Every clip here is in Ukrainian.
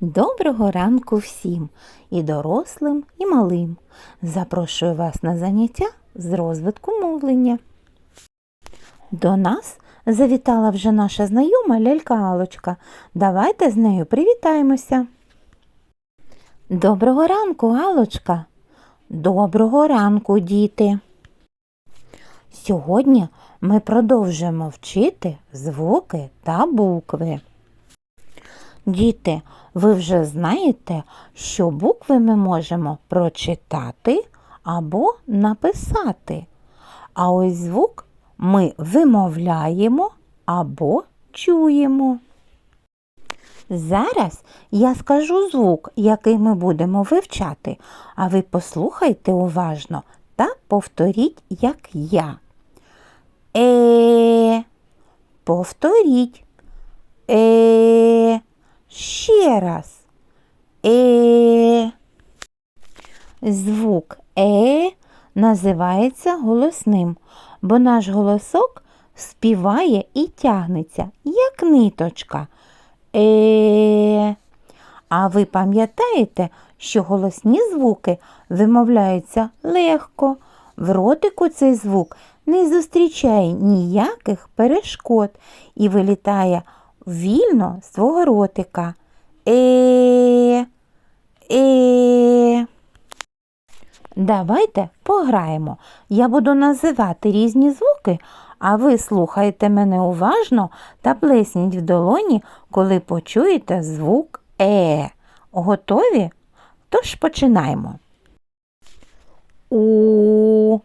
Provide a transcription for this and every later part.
Доброго ранку всім, і дорослим, і малим. Запрошую вас на заняття з розвитку мовлення. До нас завітала вже наша знайома лялька Алочка. Давайте з нею привітаємося. Доброго ранку, Алочка. Доброго ранку, діти. Сьогодні ми продовжуємо вчити звуки та букви. Діти, ви вже знаєте, що букви ми можемо прочитати або написати. А ось звук ми вимовляємо або чуємо. Зараз я скажу звук, який ми будемо вивчати, а ви послухайте уважно та повторіть, як я. Е, повторіть. Е, ще раз. Е. Звук Е називається голосним, бо наш голосок співає і тягнеться, як ниточка. Е. А ви пам'ятаєте, що голосні звуки вимовляються легко. В ротику цей звук не зустрічає ніяких перешкод і вилітає вільно свого ротика. Е. Е. Давайте пограємо. Я буду називати різні звуки, а ви слухайте мене уважно та плесніть в долоні, коли почуєте звук Е. Готові? Тож починаємо. У,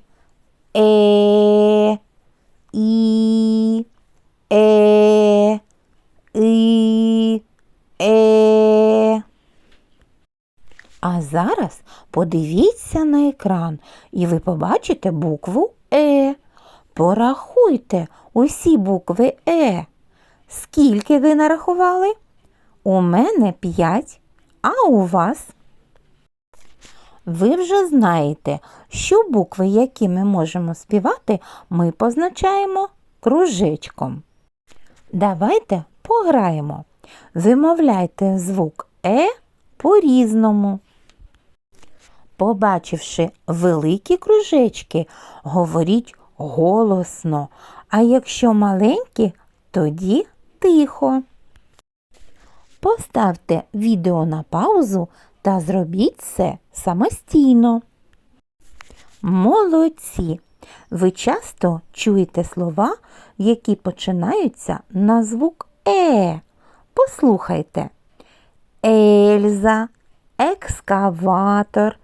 Е, І, Е, І, Е. А зараз подивіться на екран, і ви побачите букву Е. Порахуйте усі букви Е. Скільки ви нарахували? У мене п'ять, а у вас? Ви вже знаєте, що букви, які ми можемо співати, ми позначаємо кружечком. Давайте пограємо. Вимовляйте звук Е по-різному. Побачивши великі кружечки, говоріть голосно, а якщо маленькі, тоді тихо. Поставте відео на паузу та зробіть це самостійно. Молодці! Ви часто чуєте слова, які починаються на звук Е. Послухайте. Ельза, екскаватор,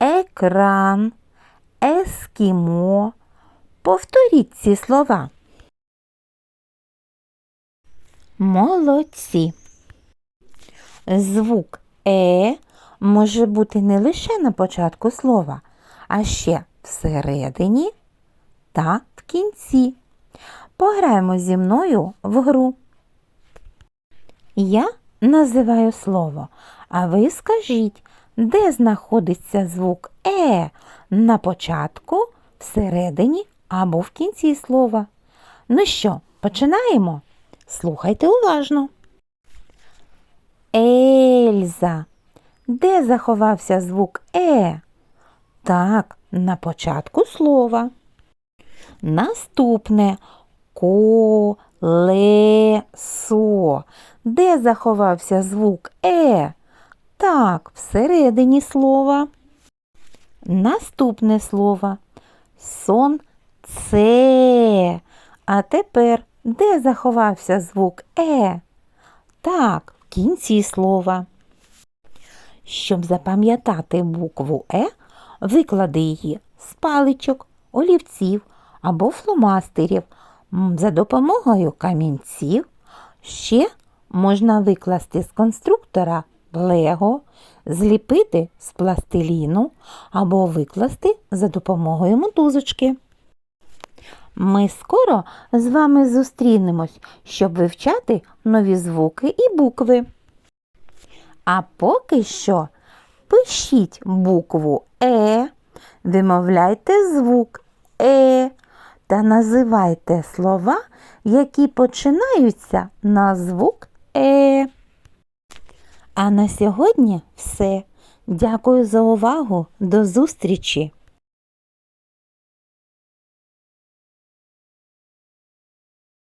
екран, ескімо. Повторіть ці слова. Молодці. Звук Е може бути не лише на початку слова, а ще всередині та в кінці. Пограємо зі мною в гру. Я називаю слово, а ви скажіть, де знаходиться звук Е на початку, всередині або в кінці слова. Ну що, починаємо? Слухайте уважно. Ельза. Де заховався звук Е? Так, на початку слова. Наступне колесо. Де заховався звук Е? Так, всередині слова. Наступне слово сонце. А тепер де заховався звук Е? Так, в кінці слова. Щоб запам'ятати букву Е, виклади її з паличок, олівців або фломастерів за допомогою камінців. Ще можна викласти з конструктора Лего, зліпити з пластиліну або викласти за допомогою мотузочки. Ми скоро з вами зустрінемось, щоб вивчати нові звуки і букви. А поки що пишіть букву Е, вимовляйте звук Е та називайте слова, які починаються на звук Е. А на сьогодні все. Дякую за увагу. До зустрічі!